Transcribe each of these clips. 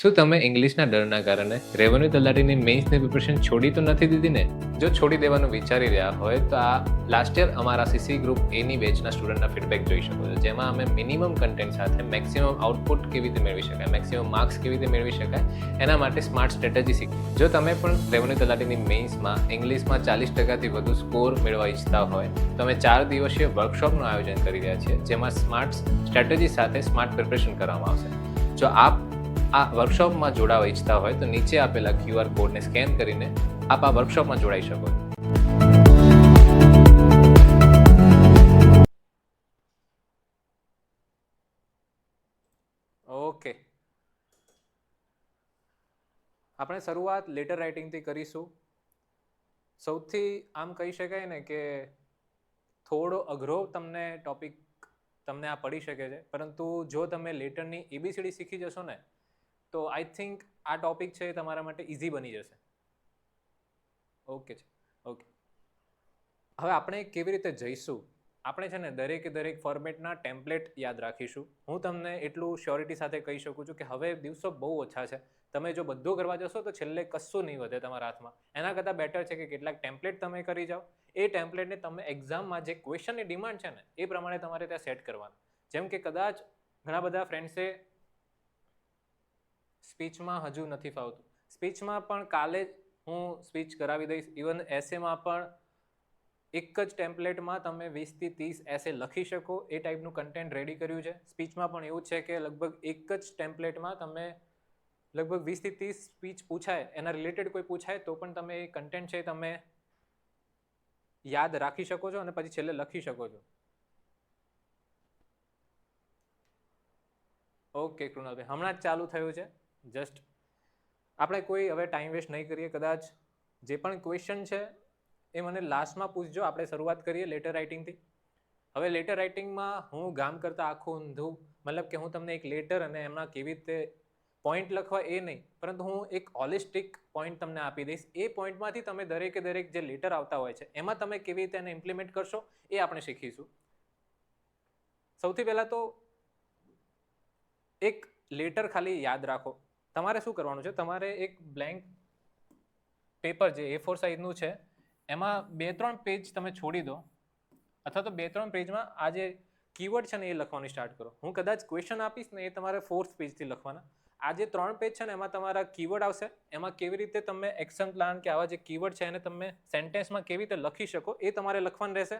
શું તમે ઇંગ્લિશના ડરના કારણે રેવન્યુ તલાટીની મેઇન્સની પ્રિપરેશન છોડી તો નથી દીધી ને? જો છોડી દેવાનું વિચારી રહ્યા હોય, તો આ લાસ્ટ યર અમારા સીસી ગ્રુપ એની બેચના સ્ટુડન્ટના ફીડબેક જોઈ શકો છો, જેમાં અમે મિનિમમ કન્ટેન્ટ સાથે મેક્સિમમ આઉટપુટ કેવી રીતે મેળવી શકાય મેક્સિમમ માર્ક્સ કેવી રીતે મેળવી શકાય, એના માટે સ્માર્ટ સ્ટ્રેટેજી શીખી જો તમે પણ રેવન્યુ તલાટીની મેઇન્સમાં ઇંગ્લિશમાં ચાલીસ ટકાથી વધુ સ્કોર મેળવવા ઈચ્છતા હોય, તો અમે ચાર દિવસીય વર્કશોપનું આયોજન કરી રહ્યા છીએ, જેમાં સ્માર્ટ સ્ટ્રેટેજી સાથે સ્માર્ટ પ્રિપરેશન કરવામાં આવશે. જો આપ આ વર્કશોપમાં જોડાવા ઈચ્છતા હોય તો નીચે આપેલા ક્યુઆર કોડને સ્કેન કરીને આપ આ વર્કશોપમાં જોડાઈ શકો. ઓકે. આપણે શરૂઆત લેટર રાઇટિંગથી કરીશું. સૌથી આમ કહી શકાય ને કે થોડો અઘરો તમને ટોપિક તમને આ પડી શકે છે. પરંતુ જો તમે લેટરની એબીસીડી શીખી જશો ને તો આઈ થિંક આ ટોપિક છે એ તમારા માટે ઇઝી બની જશે. ઓકે છે. ઓકે હવે આપણે કેવી રીતે જઈશું? આપણે છે ને દરેકે દરેક ફોર્મેટના ટેમ્પલેટ યાદ રાખીશું. હું તમને એટલું શ્યોરિટી સાથે કહી શકું છું કે હવે દિવસો બહુ ઓછા છે. તમે જો બધું કરવા જશો તો છેલ્લે કશું નહીં વધે તમારા હાથમાં. એના કરતાં બેટર છે કે કેટલાક ટેમ્પલેટ તમે કરી જાઓ. એ ટેમ્પલેટને તમે એક્ઝામમાં જે ક્વેશ્ચનની ડિમાન્ડ છે ને, એ પ્રમાણે તમારે ત્યાં સેટ કરવાનું. જેમ કે કદાચ ઘણા બધા ફ્રેન્ડ્સે સ્પીચમાં હજુ નથી ફાવતું. સ્પીચમાં પણ કાલે હું સ્પીચ કરાવી દઈશ. ઇવન એસેમાં પણ એક જ ટેમ્પલેટમાં તમે વીસથી ત્રીસ એસે લખી શકો. એ ટાઈપનું કન્ટેન્ટ રેડી કર્યું છે. સ્પીચમાં પણ એવું છે કે લગભગ એક જ ટેમ્પલેટમાં તમે લગભગ વીસથી ત્રીસ સ્પીચ પૂછાય, એના રિલેટેડ કોઈ પૂછાય, તો પણ તમે એ કન્ટેન્ટ છે તમે યાદ રાખી શકો છો અને પછી છેલ્લે લખી શકો છો. ઓકે કૃણાલભાઈ, હમણાં જ ચાલુ થયું છે. જસ્ટ આપણે કોઈ હવે ટાઈમ વેસ્ટ નહીં કરીએ, કદાચ જે પણ ક્વેશ્ચન છે એ મને લાસ્ટમાં પૂછજો. આપણે શરૂઆત કરીએ લેટર રાઇટિંગથી હવે લેટર રાઇટિંગમાં હું ગામ કરતાં આખું ઊંધું, મતલબ કે હું તમને એક લેટર અને એમના કેવી રીતે પોઈન્ટ લખવા એ નહીં, પરંતુ હું એક હોલિસ્ટિક પોઈન્ટ તમને આપી દઈશ. એ પોઈન્ટમાંથી તમે દરેકે દરેક જે લેટર આવતા હોય છે, એમાં તમે કેવી રીતે એને ઇમ્પ્લિમેન્ટ કરશો એ આપણે શીખીશું. સૌથી પહેલાં તો એક લેટર ખાલી યાદ રાખો. તમારે શું કરવાનું છે? તમારે એક બ્લેન્ક પેપર જે એ ફોર સાઇઝનું છે, એમાં બે ત્રણ પેજ તમે છોડી દો. અથવા તો બે ત્રણ પેજમાં આ જે કીવર્ડ છે ને એ લખવાનું સ્ટાર્ટ કરો. હું કદાચ ક્વેશ્ચન આપીશ ને એ તમારે ફોર્થ પેજથી લખવાના. આ જે ત્રણ પેજ છે ને એમાં તમારા કીવર્ડ આવશે. એમાં કેવી રીતે તમે એક્શન પ્લાન કે આવા જે કીવર્ડ છે એને તમે સેન્ટેન્સમાં કેવી રીતે લખી શકો એ તમારે લખવાનું રહેશે.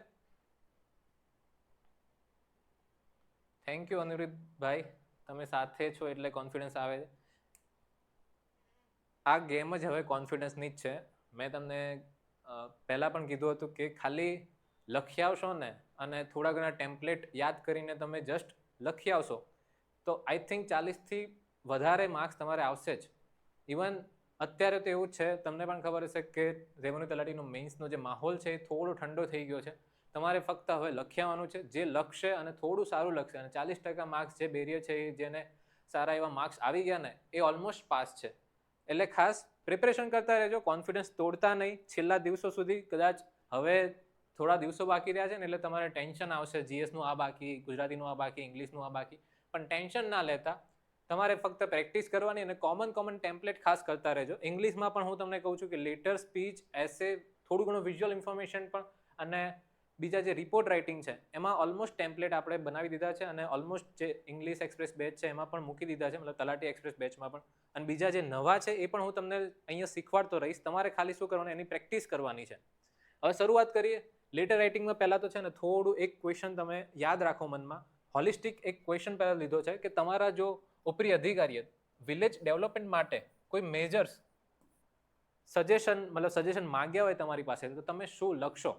થેન્ક યુ અનિરુદ્ધભાઈ તમે સાથે છો એટલે કોન્ફિડન્સ આવે છે. આ ગેમ જ હવે કોન્ફિડન્સની જ છે. મેં તમને પહેલાં પણ કીધું હતું કે ખાલી લખી આવશો ને અને થોડા ઘણા ટેમ્પલેટ યાદ કરીને તમે જસ્ટ લખી આવશો, તો આઈ થિંક ચાલીસથી વધારે માર્ક્સ તમારે આવશે જ. ઇવન અત્યારે તો એવું છે, તમને પણ ખબર હશે કે રેવન્યુ તલાટીનો મેઇન્સનો જે માહોલ છે એ થોડો ઠંડો થઈ ગયો છે. તમારે ફક્ત હવે લખી આવવાનું છે, જે લખશે અને થોડું સારું લખશે. અને ચાલીસ ટકા માર્ક્સ જે બેરિયર છે એ જેને સારા એવા માર્ક્સ આવી ગયા ને, એ ઓલમોસ્ટ પાસ છે. એટલે ખાસ પ્રિપરેશન કરતા રહેજો કોન્ફિડન્સ તોડતા નહીં. છેલ્લા દિવસો સુધી કદાચ હવે થોડા દિવસો બાકી રહ્યા છે ને એટલે તમારે ટેન્શન આવશે. જીએસનું આ બાકી, ગુજરાતીનું આ બાકી, ઇંગ્લિશનું આ બાકી. પણ ટેન્શન ના લેતા તમારે ફક્ત પ્રેક્ટિસ કરવાની અને કોમન કોમન ટેમ્પલેટ ખાસ કરતા રહેજો. ઇંગ્લિશમાં પણ હું તમને કહું છું કે લેટર સ્પીચ એસે થોડું ઘણું વિઝ્યુઅલ ઇન્ફોર્મેશન પણ અને બીજા જે રિપોર્ટ રાઇટિંગ છે, એમાં ઓલમોસ્ટ ટેમ્પલેટ આપણે બનાવી દીધા છે અને ઓલમોસ્ટ જે ઇંગ્લિશ એક્સપ્રેસ બેચ છે એમાં પણ મૂકી દીધા છે, મતલબ તલાટી એક્સપ્રેસ બેચમાં પણ. અને બીજા જે નવા છે એ પણ હું તમને અહીંયા શીખવાડતો રહીશ. તમારે ખાલી શું કરવાનું, એની પ્રેક્ટિસ કરવાની છે. હવે શરૂઆત કરીએ. લેટર રાઇટિંગમાં પહેલાં તો છે ને થોડું એક ક્વેશ્ચન તમે યાદ રાખો મનમાં. હોલિસ્ટિક એક ક્વેશ્ચન પહેલાં લીધો છે કે તમારા જો ઉપરી અધિકારીએ વિલેજ ડેવલપમેન્ટ માટે કોઈ મેજર્સ સજેશન મતલબ સજેશન માંગ્યા હોય તમારી પાસે, તો તમે શું લખશો?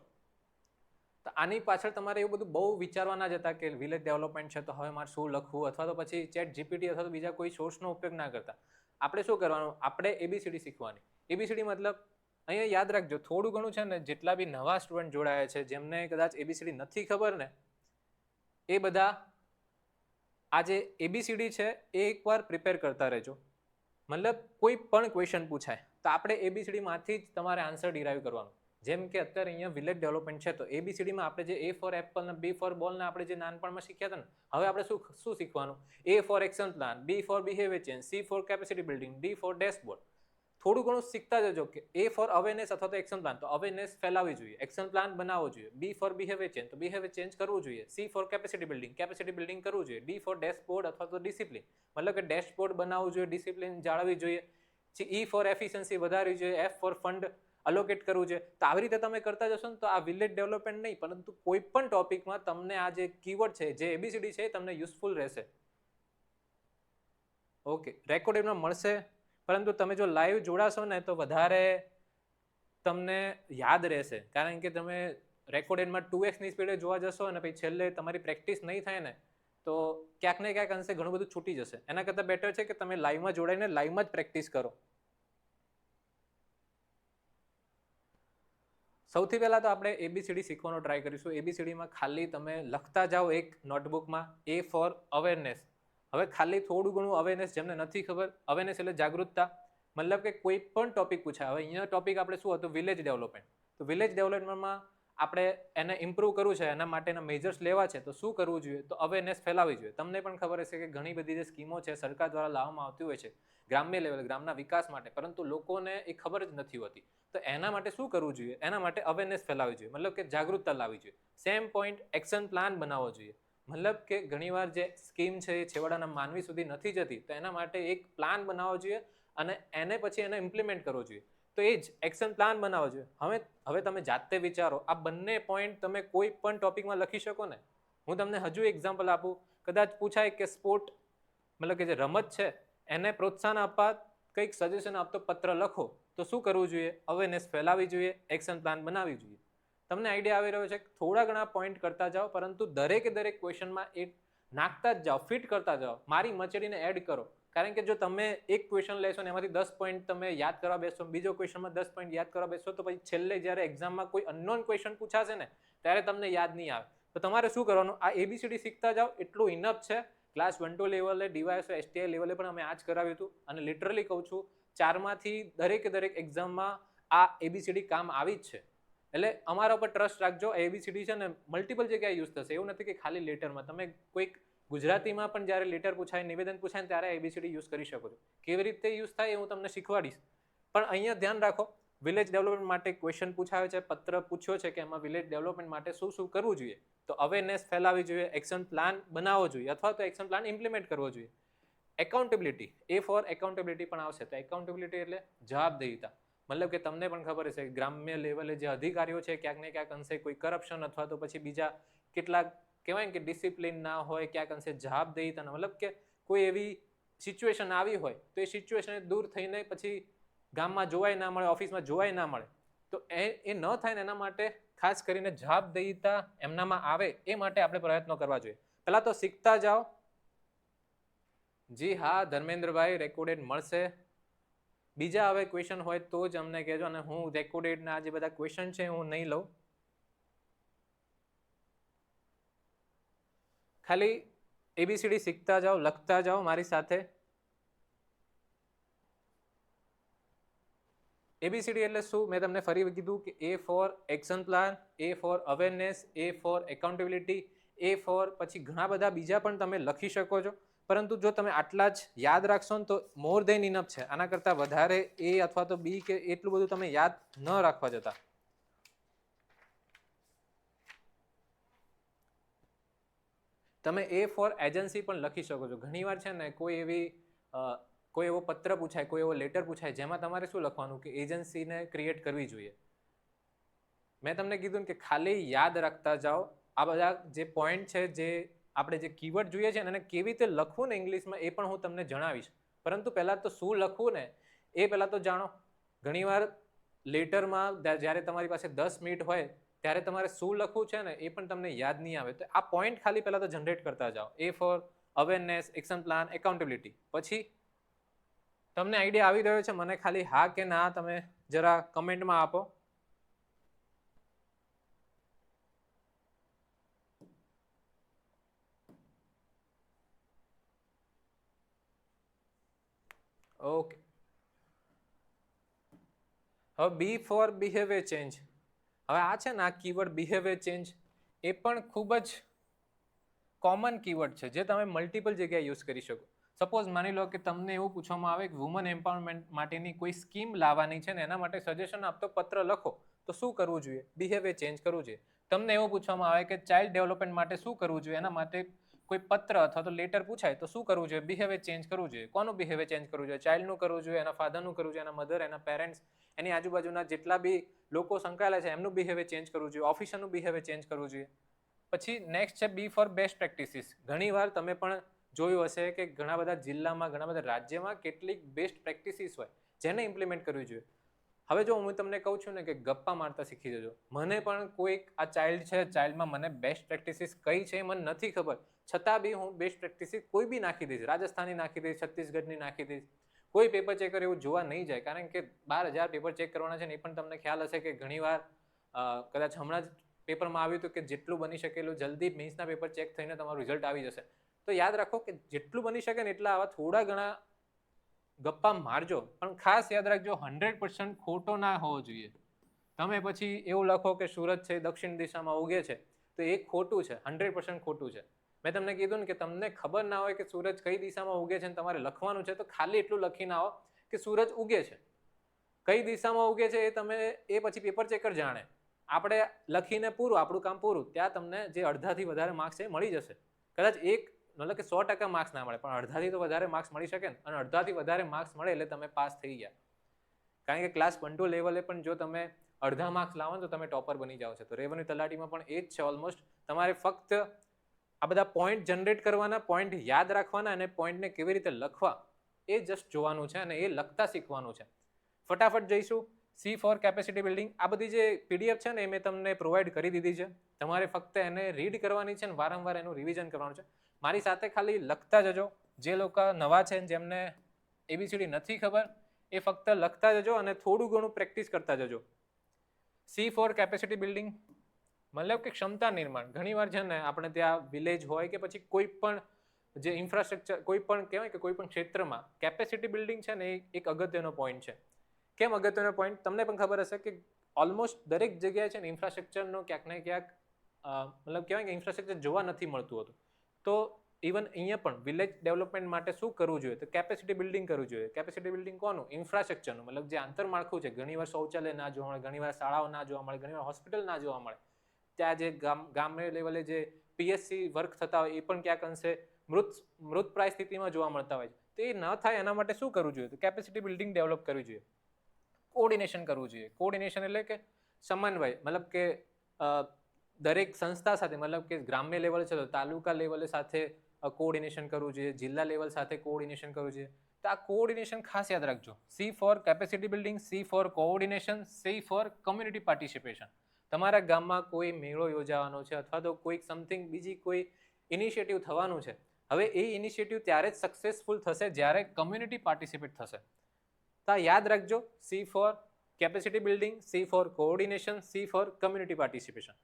તો આની પાછળ તમારે એવું બધું બહુ વિચારવા જ જતા કે વિલેજ ડેવલપમેન્ટ છે તો હવે મારે શું લખવું અથવા તો પછી ચેટ જીપીટી અથવા તો બીજા કોઈ સોર્સનો ઉપયોગ ના કરતા. આપણે શું કરવાનું? આપણે એબીસીડી શીખવાની. એબીસીડી મતલબ અહીંયા યાદ રાખજો, થોડું ઘણું છે ને જેટલા બી નવા સ્ટુડન્ટ જોડાયા છે, જેમને કદાચ એબીસીડી નથી ખબર ને, એ બધા આ જે એબીસીડી છે એ એકવાર પ્રિપેર કરતા રહેજો. મતલબ કોઈ પણ ક્વેશ્ચન પૂછાય, તો આપણે એબીસીડીમાંથી જ તમારે આન્સર ડિરાઈવ કરવાનું. જેમ કે અત્યારે અહીંયા વિલેજ ડેવલપમેન્ટ છે, તો એબીસીડીમાં આપણે જે એ ફોર એપલ ને બી ફોર બોલ ને આપણે જે નાનપણમાં શીખ્યા હતા ને, હવે આપણે શું શું શીખવાનું? A for action plan B for behaviour change C for capacity building D for dashboard થોડું ઘણું શીખતા જજો કે એ ફોર અવેરનેસ અથવા તો એક્શન પ્લાન તો અવેરનેસ ફેલાવવી જોઈએ એક્શન પ્લાન બનાવવો જોઈએ બી ફોર બિહેવિયર ચેન્જ તો બિહેવિયર ચેન્જ કરવું જોઈએ C for capacity building capacity building કરવું જોઈએ ડી ફોર ડેશબોર્ડ અથવા તો ડિસિપ્લિન મતલબ કે ડેશબોર્ડ બનાવવું જોઈએ ડિસિપ્લિન જાળવવી જોઈએ ઈ ફોર એફિશિયન્સી વધારવી જોઈએ એફ ફોર ફંડ અલોકેટ કરવું છે. તો આવી રીતે તમે કરતા જશો ને તો આ વિલેજ ડેવલપમેન્ટ નહીં, પરંતુ કોઈ પણ ટોપિકમાં તમને આ જે કીવર્ડ છે, જે એબીસીડી છે તમને યુઝફુલ રહેશે. ઓકે રેકોર્ડ રેકોર્ડિંગમાં મળશે, પરંતુ તમે જો લાઈવ જોડાશો ને તો વધારે તમને યાદ રહેશે. કારણ કે તમે રેકોર્ડેડમાં ટુ એક્સની સ્પીડે જોવા જશો અને પછી છેલ્લે તમારી પ્રેક્ટિસ નહીં થાય ને, તો ક્યાંક ને ક્યાંક અંશે ઘણું બધું છૂટી જશે. એના કરતાં બેટર છે કે તમે લાઈવમાં જોડાઈને લાઈવમાં જ પ્રેક્ટિસ કરો. સૌથી પહેલાં તો આપણે એબીસીડી શીખવાનો ટ્રાય કરીશું. એબીસીડીમાં ખાલી તમે લખતા જાઓ એક નોટબુકમાં એ ફોર અવેરનેસ હવે ખાલી થોડું ઘણું અવેરનેસ જેમને નથી ખબર અવેરનેસ એટલે જાગૃતતા. મતલબ કે કોઈ પણ ટોપિક પૂછાય. હવે અહીંયા ટોપિક આપણે શું હતું? વિલેજ ડેવલપમેન્ટ તો વિલેજ ડેવલપમેન્ટમાં આપણે એને ઇમ્પ્રૂવ કરવું છે, એના માટેના મેજર્સ લેવા છે, તો શું કરવું જોઈએ? તો અવેરનેસ ફેલાવવી જોઈએ. તમને પણ ખબર હશે કે ઘણી બધી જે સ્કીમો છે, સરકાર દ્વારા લાવવામાં આવતી હોય છે, ગ્રામ્ય લેવલ ગ્રામના વિકાસ માટે. પરંતુ લોકોને એ ખબર જ નથી હોતી. તો એના માટે શું કરવું જોઈએ? એના માટે અવેરનેસ ફેલાવવી જોઈએ. મતલબ કે જાગૃતતા લાવવી જોઈએ. સેમ પોઈન્ટ એક્શન પ્લાન બનાવવો જોઈએ. મતલબ કે ઘણીવાર જે સ્કીમ છે, એ છેવાડાના માનવી સુધી નથી જતી, તો એના માટે એક પ્લાન બનાવવો જોઈએ અને એને પછી એને ઇમ્પ્લિમેન્ટ કરવો જોઈએ. તો એ જ એક્શન પ્લાન બનાવવો જોઈએ. હવે હવે તમે જાતે વિચારો, આ બંને પોઈન્ટ તમે કોઈ પણ ટોપિકમાં લખી શકો ને. હું તમને હજુ એક્ઝામ્પલ આપું. કદાચ પૂછાય કે સ્પોર્ટ મતલબ કે જે રમત છે, એને પ્રોત્સાહન આપવા કંઈક સજેશન આપતો પત્ર લખો, તો શું કરવું જોઈએ? અવેરનેસ ફેલાવી જોઈએ એક્શન પ્લાન બનાવવી જોઈએ. તમને આઈડિયા આવી રહ્યો છે થોડા ઘણા પોઈન્ટ કરતા જાઓ, પરંતુ દરેકે દરેક ક્વેશ્ચનમાં એ નાખતા જ જાઓ ફિટ કરતા જાઓ. મારી મચેડીને એડ કરો. કારણ કે જો તમે એક ક્વેશ્ચન લેશો ને એમાંથી દસ પોઈન્ટ તમે યાદ કરવા બેસો, બીજો ક્વેશ્ચનમાં દસ પોઈન્ટ યાદ કરવા બેસો, તો પછી છેલ્લે જ્યારે એક્ઝામમાં કોઈ અનનોન ક્વેશ્ચન પૂછાશે ને, ત્યારે તમને યાદ નહીં આવે. તો તમારે શું કરવાનું? આ એબીસીડી શીખતા જાઓ. એટલું ઇનફ છે. ક્લાસ વન ટુ લેવલે ડીવાયએસ એસટીઆઈ લેવલે પણ અમે આ જ કરાવ્યું હતું. અને લિટરલી કહું છું, ચારમાંથી દરેકે દરેક એક્ઝામમાં આ એબીસીડી કામ આવી જ છે. એટલે અમારા ઉપર ટ્રસ્ટ રાખજો. એબીસીડી છે ને મલ્ટિપલ જગ્યાએ યુઝ થશે. એવું નથી કે ખાલી લેટરમાં તમે કોઈક ગુજરાતીમાં પણ જ્યારે લેટર પૂછાય, નિવેદન પૂછાય ત્યારે એબીસીડી યુઝ કરી શકો છો. કેવી રીતે યુઝ થાય એ હું તમને શીખવાડીશ. પણ અહીંયા ધ્યાન રાખો વિલેજ ડેવલપમેન્ટ માટે ક્વેશ્ચન પૂછાયો છે, પત્ર પૂછ્યો છે કે એમાં વિલેજ ડેવલપમેન્ટ માટે શું શું કરવું જોઈએ. તો અવેરનેસ ફેલાવવી જોઈએ એક્શન પ્લાન બનાવવો જોઈએ અથવા તો એક્શન પ્લાન ઇમ્પ્લિમેન્ટ કરવો જોઈએ. એકાઉન્ટેબિલિટી એ ફોર એકાઉન્ટેબિલિટી પણ આવશે. તો એકાઉન્ટેબિલિટી એટલે જવાબદેહીતા મતલબ કે તમને પણ ખબર હશે, ગ્રામ્ય લેવલે જે અધિકારીઓ છે, ક્યાંક ને ક્યાંક અંશે કોઈ કરપ્શન અથવા તો પછી બીજા કેટલાક કહેવાય ને કે ડિસિપ્લિન ના હોય, ક્યાંક અંશે જવાબદેહીતા મતલબ કે કોઈ એવી સિચ્યુએશન આવી હોય, તો એ સિચ્યુએશન દૂર થઈને પછી ગામમાં જોવાય ના મળે ઓફિસમાં જોવાય ના મળે. તો એ એ ન થાય ને એના માટે ખાસ કરીને જવાબદેહીતા એમનામાં આવે, એ માટે આપણે પ્રયત્નો કરવા જોઈએ. પહેલાં તો શીખતા જાઓ. જી હા, ધર્મેન્દ્રભાઈ રેકોર્ડેડ મળશે. બીજા હવે ક્વેશ્ચન હોય તો જ અમને કહેજો અને હું રેકોર્ડેડના જે બધા ક્વેશ્ચન છે હું નહીં લઉં. ખાલી એબીસીડી શીખતા જાઓ, લખતા જાઓ મારી સાથે. એબીસીડી એટલે શું? મેં તમને ફરી કીધું કે A for action plan A for awareness A for accountability A for પછી ઘણા બધા બીજા પણ તમે લખી શકો છો. પરંતુ જો તમે આટલા જ યાદ રાખશો ને તો મોર દેન ઇનફ છે. આના કરતાં વધારે એ અથવા તો બી કે એટલું બધું તમે યાદ ન રાખવા જતા. તમે એ ફોર એજન્સી પણ લખી શકો છો. ઘણીવાર છે ને કોઈ એવી કોઈ એવો પત્ર પૂછાય, કોઈ એવો લેટર પૂછાય, જેમાં તમારે શું લખવાનું કે એજન્સીને ક્રિએટ કરવી જોઈએ. મેં તમને કીધું કે ખાલી યાદ રાખતા જાઓ. આ બધા જે પોઈન્ટ છે, જે આપણે જે કીવર્ડ જોઈએ છે એને કેવી રીતે લખવું ને ઇંગ્લિશમાં એ પણ હું તમને જણાવીશ. પરંતુ પહેલાં તો શું લખવું ને, એ પહેલાં તો જાણો. ઘણીવાર લેટરમાં જ્યારે તમારી પાસે દસ મિનિટ હોય ત્યારે તમારે શું લખવું છે ને એ પણ તમને યાદ નહીં આવે. તો આ પોઈન્ટ ખાલી પહેલાં તો જનરેટ કરતા જાઓ. A for awareness action plan accountability પછી તમને આઈડિયા આવી ગયો છે, મને ખાલી હા કે ના તમે જરા કમેન્ટમાં આપો. ઓકે હવે બી ફોર બિહેવિયર ચેન્જ હવે આ છે ને, આ કીવર્ડ બિહેવિયર ચેન્જ એ પણ ખૂબ જ કોમન કીવર્ડ છે, જે તમે મલ્ટિપલ જગ્યાએ યુઝ કરી શકો. સપોઝ માની લો કે તમને એવું પૂછવામાં આવે કે વુમન એમ્પાવરમેન્ટ માટેની કોઈ સ્કીમ લાવવાની છે ને, એના માટે સજેશન આપતો પત્ર લખો, તો શું કરવું જોઈએ? બિહેવિયર ચેન્જ કરવું જોઈએ. તમને એવું પૂછવામાં આવે કે ચાઇલ્ડ ડેવલપમેન્ટ માટે શું કરવું જોઈએ? એના માટે કોઈ પત્ર અથવા તો લેટર પૂછાય, તો શું કરવું જોઈએ? બિહેવિયર ચેન્જ કરવું જોઈએ. કોનું બિહેવિયર ચેન્જ કરવું જોઈએ? ચાઇલ્ડનું કરવું જોઈએ, એના ફાધરનું કરવું જોઈએ, એના મધર એના પેરેન્ટ્સ એની આજુબાજુના જેટલા બી લોકો સંકળાયેલા છે, એમનું બિહેવિયર ચેન્જ કરવું જોઈએ ઓફિસરનું બિહેવિયર ચેન્જ કરવું જોઈએ. પછી નેક્સ્ટ છે બી ફોર બેસ્ટ પ્રેક્ટિસીસ ઘણીવાર તમે પણ જોયું હશે કે ઘણા બધા જિલ્લામાં, ઘણા બધા રાજ્યમાં કેટલીક બેસ્ટ પ્રેક્ટિસીસ હોય, જેને ઇમ્પ્લિમેન્ટ કરવી જોઈએ. હવે જો હું તમને કહું છું ને કે ગપ્પા મારતા શીખી જજો. મને પણ કોઈક આ ચાઇલ્ડ છે ચાઇલ્ડમાં મને બેસ્ટ પ્રેક્ટિસીસ કઈ છે એ મને નથી ખબર. છતાં બી હું બેસ્ટ પ્રેક્ટિસિસ કોઈ બી નાખી દઈશ. રાજસ્થાની નાખી દઈશ, છત્તીસગઢની નાખી દઈશ. કોઈ પેપર ચેકર એવું જોવા નહીં જાય. કારણ કે બાર હજાર પેપર ચેક કરવાના છે ને એ પણ તમને ખ્યાલ હશે કે ઘણીવાર કદાચ હમણાં જ પેપરમાં આવ્યું હતું કે જેટલું બની શકેલું જલ્દી મેન્સના પેપર ચેક થઈને તમારું રિઝલ્ટ આવી જશે. તો યાદ રાખો કે જેટલું બની શકે ને એટલા આવા થોડા ઘણા ગપ્પા મારજો. પણ ખાસ યાદ રાખજો હંડ્રેડ પર્સન્ટ ખોટો ના હોવો જોઈએ. તમે પછી એવું લખો કે સુરત છે, દક્ષિણ દિશામાં ઉગે છે. તો એ ખોટું છે હંડ્રેડ પર્સન્ટ ખોટું છે. મેં તમને કીધું ને કે તમને ખબર ના હોય કે સૂરજ કઈ દિશામાં ઉગે છે ને તમારે લખવાનું છે, તો ખાલી એટલું લખીને આવો કે સૂરજ ઉગે છે. કઈ દિશામાં ઉગે છે એ તમે એ પછી પેપર ચેકર જાણે. આપણે લખીને પૂરું, આપણું કામ પૂરું, ત્યાં તમને જે અડધાથી વધારે માર્ક્સ છે મળી જશે. કદાચ એક, મતલબ કે સો ટકા માર્ક્સ ના મળે, પણ અડધાથી તો વધારે માર્ક્સ મળી શકે ને, અને અડધાથી વધારે માર્ક્સ મળે એટલે તમે પાસ થઈ ગયા. કારણ કે ક્લાસ વન ટુ લેવલે પણ જો તમે અડધા માર્ક્સ લાવો ને, તો તમે ટોપર બની જાઓ છો. તો રેવન્યુ તલાટીમાં પણ એ જ છે ઓલમોસ્ટ તમારે ફક્ત આ બધા પોઈન્ટ જનરેટ કરવાના પોઈન્ટ યાદ રાખવાના અને પોઈન્ટને કેવી રીતે લખવા, એ જસ્ટ જોવાનું છે અને એ લખતા શીખવાનું છે. ફટાફટ જઈશું. સી ફોર કેપેસિટી બિલ્ડિંગ આ બધી જે પીડીએફ છે ને એ મેં તમને પ્રોવાઈડ કરી દીધી છે. તમારે ફક્ત એને રીડ કરવાની છે ને વારંવાર એનું રિવિઝન કરવાનું છે. મારી સાથે ખાલી લખતા જજો. જે લોકો નવા છે જેમને એબીસીડી નથી ખબર, એ ફક્ત લખતા જજો અને થોડું ઘણું પ્રેક્ટિસ કરતા જજો. સી ફોર કેપેસિટી બિલ્ડિંગ મતલબ કે ક્ષમતા નિર્માણ? ઘણીવાર છે ને આપણે ત્યાં વિલેજ હોય કે પછી કોઈ પણ જે ઇન્ફ્રાસ્ટ્રક્ચર કોઈ પણ કહેવાય કે કોઈ પણ ક્ષેત્રમાં કેપેસિટી બિલ્ડિંગ છે ને એ એક અગત્યનો પોઈન્ટ છે. કેમ અગત્યનો પોઈન્ટ તમને પણ ખબર હશે કે ઓલમોસ્ટ દરેક જગ્યાએ છે ને ઇન્ફ્રાસ્ટ્રક્ચરનો ક્યાંક ને ક્યાંક મતલબ કહેવાય કે ઇન્ફ્રાસ્ટ્રક્ચર જોવા નથી મળતું હતું. તો ઇવન અહીંયા પણ વિલેજ ડેવલપમેન્ટ માટે શું કરવું જોઈએ? તો કેપેસિટી બિલ્ડિંગ કરવું જોઈએ. કેપેસિટી બિલ્ડિંગ કોનું? ઇન્ફ્રાસ્ટ્રક્ચરનું મતલબ જે આંતરમાળખું છે. ઘણીવાર શૌચાલય ના જોવા મળે, ઘણીવાર શાળાઓ ના જોવા મળે, ઘણીવાર હોસ્પિટલ ના જોવા મળે. ત્યાં જે ગામ ગામે લેવલે જે પીએસસી વર્ક થતા હોય એ પણ ક્યાંક અંશે મૃત મૃત પ્રાય સ્થિતિમાં જોવા મળતા હોય તો એ ન થાય એના માટે શું કરવું જોઈએ? તો કેપેસિટી બિલ્ડિંગ ડેવલપ કરવી જોઈએ. કોર્ડિનેશન કરવું જોઈએ. કોર્ડિનેશન એટલે કે સમન્વય. મતલબ કે દરેક સંસ્થા સાથે, મતલબ કે ગ્રામ્ય લેવલ છે તો તાલુકા લેવલે સાથે કોર્ડિનેશન કરવું જોઈએ. જિલ્લા લેવલ સાથે કોર્ડિનેશન કરવું જોઈએ. તો આ કોઓર્ડિનેશન ખાસ યાદ રાખજો. C for capacity building C for coordination C for community participation તમારા ગામમાં કોઈ મેળો યોજાવાનો છે અથવા તો કોઈક સમથિંગ બીજી કોઈ ઇનિશિયેટિવ થવાનું છે? હવે એ ઇનિશિયેટિવ ત્યારે જ સક્સેસફુલ થશે જ્યારે કમ્યુનિટી પાર્ટિસિપેટ થશે. તો યાદ રાખજો C for capacity building C for coordination C for community participation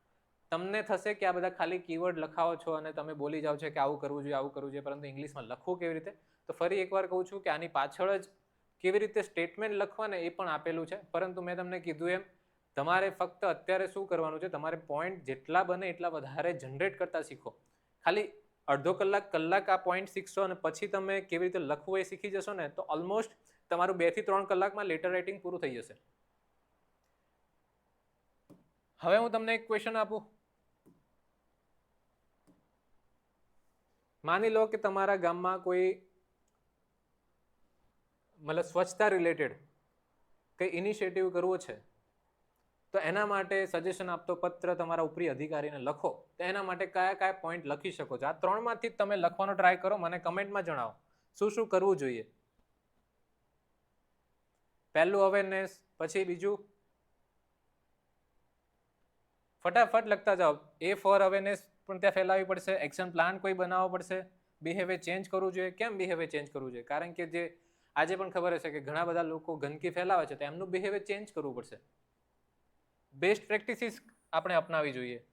તમને થશે કે આ બધા ખાલી કીવર્ડ લખાવો છો અને તમે બોલી જાઓ છો કે આવું કરવું જોઈએ, આવું કરવું જોઈએ, પરંતુ ઇંગ્લિશમાં લખવું કેવી રીતે? તો ફરી એકવાર કહું છું કે આની પાછળ જ કેવી રીતે સ્ટેટમેન્ટ લખવાને એ પણ આપેલું છે. પરંતુ મેં તમને કીધું એમ તમારે ફક્ત અત્યારે શું કરવાનું છે? તમારે પોઈન્ટ જેટલા બને એટલા વધારે જનરેટ કરતા શીખો. ખાલી અડધો કલાક કલાક આ પોઈન્ટ શીખશો અને પછી તમે કેવી રીતે લખવું એ શીખી જશો ને, તો ઓલમોસ્ટ તમારું બેથી ત્રણ કલાકમાં લેટર રાઇટિંગ પૂરું થઈ જશે. હવે હું તમને એક ક્વેશ્ચન આપું. માની લો કે તમારા ગામમાં કોઈ મતલબ સ્વચ્છતા રિલેટેડ કંઈ ઇનિશિયેટિવ કરવો છે? તો એના માટે સજેશન આપતો પત્ર તમારા ઉપરી અધિકારીને લખો. તો એના માટે કયા કયા પોઈન્ટ લખી શકો છો? આ ત્રણમાંથી જ તમે લખવાનો ટ્રાય કરો, મને કમેન્ટમાં જણાવો. શું શું કરવું જોઈએ? પહેલું અવેરનેસ પછી બીજું? ફટાફટ લખતા જાઓ. એ ફોર અવેરનેસ પણ ત્યાં ફેલાવવી પડશે. એક્શન પ્લાન કોઈ બનાવવો પડશે. બિહેવિયર ચેન્જ કરવું જોઈએ. કેમ બિહેવિયર ચેન્જ કરવું જોઈએ? કારણ કે જે આજે પણ ખબર હશે કે ઘણા બધા લોકો ગંદકી ફેલાવે છે, તો એમનું બિહેવિયર ચેન્જ કરવું પડશે. બેસ્ટ પ્રેક્ટિસીસ આપણે અપનાવી જોઈએ.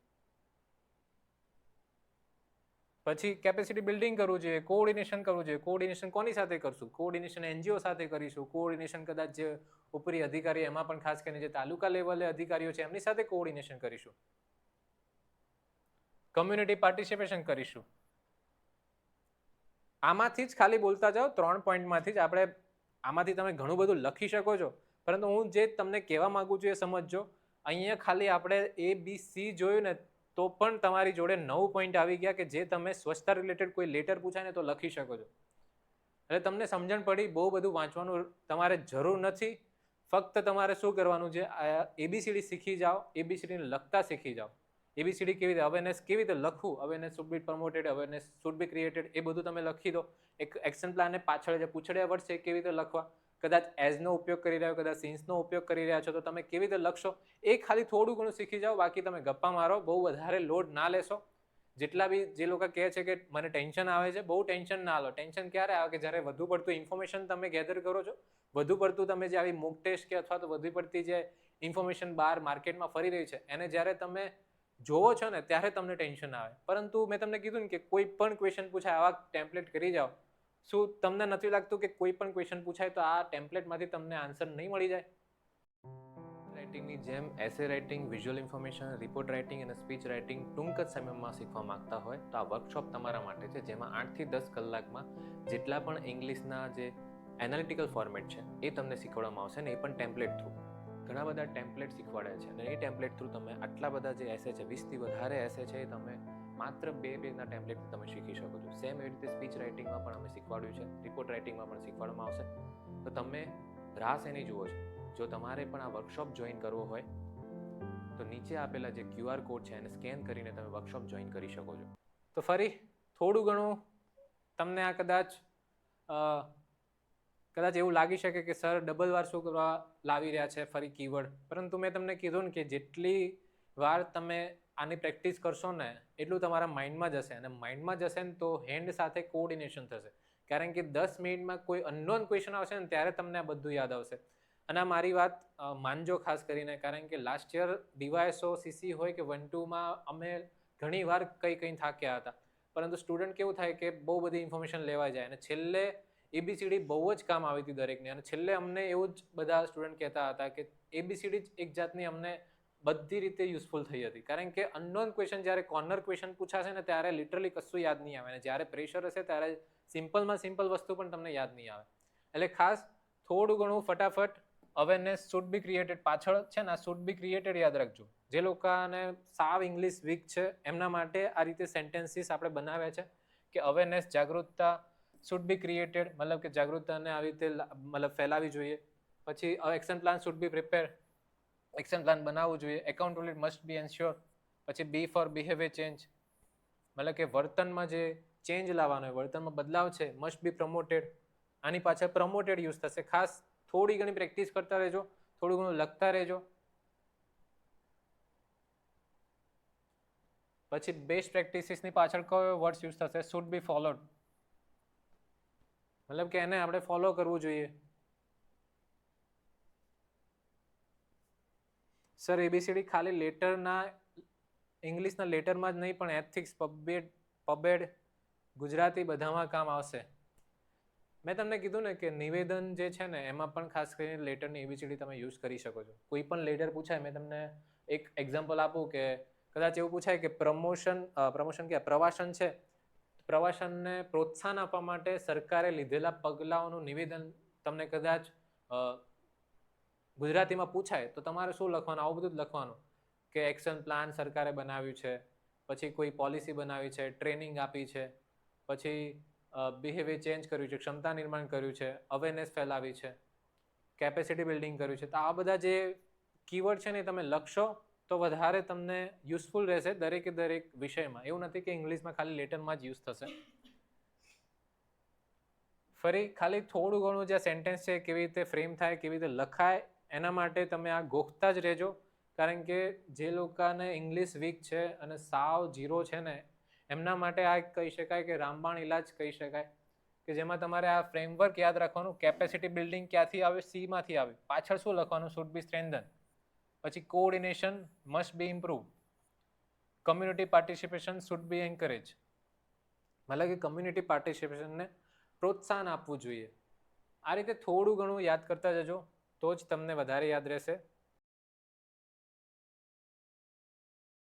પછી કેપેસિટી બિલ્ડિંગ કરવું જોઈએ કોઓર્ડિનેશન કરવું જોઈએ. કોઓર્ડિનેશન કોની સાથે કરશું? કોઓર્ડિનેશન એનજીઓ સાથે કરીશું. કોઓર્ડિનેશન કદાચ જે ઉપરી અધિકારી એમાં પણ ખાસ કરીને જે તાલુકા લેવલે અધિકારીઓ છે, એમની સાથે કોઓર્ડિનેશન કરીશું. કમ્યુનિટી પાર્ટિસિપેશન કરીશું. આમાંથી જ ખાલી બોલતા જાઓ, ત્રણ પોઈન્ટમાંથી જ આપણે આમાંથી તમે ઘણું બધું લખી શકો છો. પરંતુ હું જે તમને કહેવા માગું છું એ સમજજો. અહીંયા ખાલી આપણે એ બી સી જોયું ને, તો પણ તમારી જોડે નવ પોઈન્ટ આવી ગયા કે જે તમે સ્વચ્છતા રિલેટેડ કોઈ લેટર પૂછાય ને તો લખી શકો છો. એટલે તમને સમજણ પડી, બહુ બધું વાંચવાનું તમારે જરૂર નથી. ફક્ત તમારે શું કરવાનું છે એબીસીડી શીખી જાઓ એબીસીડીને લખતા શીખી જાઓ. એબીસીડી કેવી રીતે અવેરનેસ કેવી રીતે લખવું? Awareness should be promoted awareness should be created એ બધું તમે લખી દો. એક એક્શન પ્લાનને પાછળ જે પૂછડ્યા વર્ષ કેવી રીતે લખવા? કદાચ એઝનો ઉપયોગ કરી રહ્યા કદાચ સિન્સનો ઉપયોગ કરી રહ્યા છો, તો તમે કેવી રીતે લખશો? એ ખાલી થોડું ઘણું શીખી જાઓ, બાકી તમે ગપ્પા મારો, બહુ વધારે લોડ ના લેશો. જેટલા બી જે લોકો કહે છે કે મને ટેન્શન આવે છે, બહુ ટેન્શન ના લો. ટેન્શન ક્યારે આવે? કે જ્યારે વધુ પડતું ઇન્ફોર્મેશન તમે ગેધર કરો છો, વધુ પડતું તમે જે આવી મોક ટેસ્ટ કે અથવા તો વધુ પડતી જે ઇન્ફોર્મેશન બહાર માર્કેટમાં ફરી રહી છે, એને જ્યારે તમે જોવો છો ને, ત્યારે તમને ટેન્શન આવે. પરંતુ મેં તમને કીધું ને કે કોઈ પણ ક્વેશ્ચન પૂછાય, આવા ટેમ્પલેટ કરી જાઓ શું તમને નથી લાગતું કે કોઈ પણ ક્વેશ્ચન પૂછાય તો આ ટેમ્પલેટમાંથી તમને આન્સર નહીં મળી જાય? રાઇટિંગની જેમ essay writing visual information report writing અને સ્પીચ રાઇટિંગ ટૂંક જ સમયમાં શીખવા માંગતા હોય તો આ વર્કશોપ તમારા માટે છે, જેમાં આઠથી દસ કલાકમાં જેટલા પણ ઇંગ્લિશના જે એનાલિટિકલ ફોર્મેટ છે, એ તમને શીખવાડવામાં આવશે ને એ પણ ટેમ્પલેટ થ્રુ ઘણા બધા ટેમ્પલેટ શીખવાડે છે અને એ ટેમ્પલેટ થ્રુ તમે આટલા બધા જે એસે છે, વીસથી વધારે એસે છે એ તમે માત્ર બે પેજના ટેમ્પલેટથી તમે શીખી શકો છો. સેમ એવી રીતે સ્પીચ રાઇટિંગમાં પણ અમે શીખવાડ્યું છે. રિપોર્ટ રાઇટિંગમાં પણ શીખવાડવામાં આવશે. તો તમે રાસ એની જુઓ છો? જો તમારે પણ આ વર્કશોપ જોઈન કરવો હોય, તો નીચે આપેલા જે ક્યુઆર કોડ છે એને સ્કેન કરીને તમે વર્કશોપ જોઈન કરી શકો છો. તો ફરી થોડું ઘણું તમને આ કદાચ કદાચ એવું લાગી શકે કે સર ડબલ વાર શું કરવા લાવી રહ્યા છે ફરી કીવર્ડ પરંતુ મેં તમને કીધું ને કે જેટલી વાર તમે આની પ્રેક્ટિસ કરશો ને, એટલું તમારા માઇન્ડમાં જશે અને માઇન્ડમાં જશે ને તો હેન્ડ સાથે કોઓર્ડિનેશન થશે. કારણ કે દસ મિનિટમાં કોઈ અનનોન ક્વેશ્ચન આવશે ને, ત્યારે તમને આ બધું યાદ આવશે. અને આ મારી વાત માનજો ખાસ કરીને, કારણ કે લાસ્ટ યર ડીવાયસો સીસી હોય કે વન ટુમાં અમે ઘણી વાર કંઈ કંઈ થાક્યા હતા. પરંતુ સ્ટુડન્ટ કેવું થાય કે બહુ બધી ઇન્ફોર્મેશન લેવા જાય અને છેલ્લે એબીસીડી બહુ જ કામ આવી હતી દરેકને. અને છેલ્લે અમને એવું જ બધા સ્ટુડન્ટ કહેતા હતા કે એબીસીડી જ એક જાતની અમને બધી રીતે યુઝફુલ થઈ હતી. કારણ કે અનનોન ક્વેશ્ચન જ્યારે કોર્નર ક્વેશ્ચન પૂછાશે ને ત્યારે લિટરલી કશું યાદ નહીં આવે. અને જ્યારે પ્રેશર હશે ત્યારે સિમ્પલમાં સિમ્પલ વસ્તુ પણ તમને યાદ નહીં આવે. એટલે ખાસ થોડું ઘણું ફટાફટ અવેરનેસ શુડ બી ક્રિએટેડ પાછળ છે ને આ શુડ બી ક્રિએટેડ યાદ રાખજો. જે લોકોને સાવ ઇંગ્લિશ વીક છે, એમના માટે આ રીતે સેન્ટેન્સીસ આપણે બનાવ્યા છે કે અવેરનેસ જાગૃતતા શુડ બી ક્રિએટેડ મતલબ કે જાગૃતતાને આવી રીતે મતલબ ફેલાવી જોઈએ. પછી action plan should be prepare action plan બનાવવું જોઈએ. એકાઉન્ટેબિલિટી મસ્ટ બી એન્શ્યોર પછી બી ફોર બિહેવિયર ચેન્જ મતલબ કે વર્તનમાં જે ચેન્જ લાવવાનો હોય, વર્તનમાં બદલાવ છે મસ્ટ બી પ્રમોટેડ આની પાછળ પ્રમોટેડ યુઝ થશે. ખાસ થોડી ઘણી પ્રેક્ટિસ કરતા રહેજો, થોડું ઘણું લખતા રહેજો. પછી બેસ્ટ પ્રેક્ટિસીસની પાછળ કયો વર્ડ્સ યુઝ થશે? શુડ બી ફોલોડ મતલબ કે એને આપણે ફોલો કરવું જોઈએ. સર એબીસીડી ખાલી લેટરના, ઇંગ્લિશના લેટરમાં જ નહીં, પણ એથિક્સ, પબેડ પબેડ, ગુજરાતી બધામાં કામ આવશે. મેં તમને કીધું ને કે નિવેદન જે છે ને, એમાં પણ ખાસ કરીને લેટરની એબીસીડી તમે યુઝ કરી શકો છો. કોઈ પણ લેટર પૂછાય, મેં તમને એક એક્ઝામ્પલ આપું કે કદાચ એવું પૂછાય કે પ્રમોશન પ્રમોશન કે પ્રવાસન છે. પ્રવાસનને પ્રોત્સાહન આપવા માટે સરકારે લીધેલા પગલાઓનું નિવેદન તમને કદાચ ગુજરાતીમાં પૂછાય તો તમારે શું લખવાનું? આવું બધું જ લખવાનું. કે એક્શન પ્લાન સરકારે બનાવ્યું છે, પછી કોઈ પોલિસી બનાવી છે ટ્રેનિંગ આપી છે, પછી બિહેવિયર ચેન્જ કર્યું છે, ક્ષમતા નિર્માણ કર્યું છે અવેરનેસ ફેલાવી છે કેપેસિટી બિલ્ડિંગ કર્યું છે. તો આ બધા જે કીવર્ડ છે ને તમે લખશો તો વધારે તમને યુઝફુલ રહેશે દરેકે દરેક વિષયમાં. એવું નથી કે ઇંગ્લિશમાં ખાલી લેટરમાં જ યુઝ થશે. ફરી ખાલી થોડું ઘણું જે સેન્ટેન્સ છે, કેવી રીતે ફ્રેમ થાય, કેવી રીતે લખાય એના માટે તમે આ ગોખતા જ રહેજો. કારણ કે જે લોકોને ઇંગ્લિશ વીક છે અને સાવ જીરો છે ને, એમના માટે આ કહી શકાય કે રામબાણ ઇલાજ કહી શકાય. કે જેમાં તમારે આ ફ્રેમવર્ક યાદ રાખવાનું કેપેસિટી બિલ્ડિંગ ક્યાંથી આવે સીમાંથી આવે. પાછળ શું લખવાનું? શુડ બી સ્ટ્રેન્ધન પછી coordination must be improve community participation should be encourage મતલબ કે કમ્યુનિટી પાર્ટિસિપેશનને પ્રોત્સાહન આપવું જોઈએ. આ રીતે થોડું ઘણું યાદ કરતા જજો. તો જ તમને વધારે યાદ રહેશે.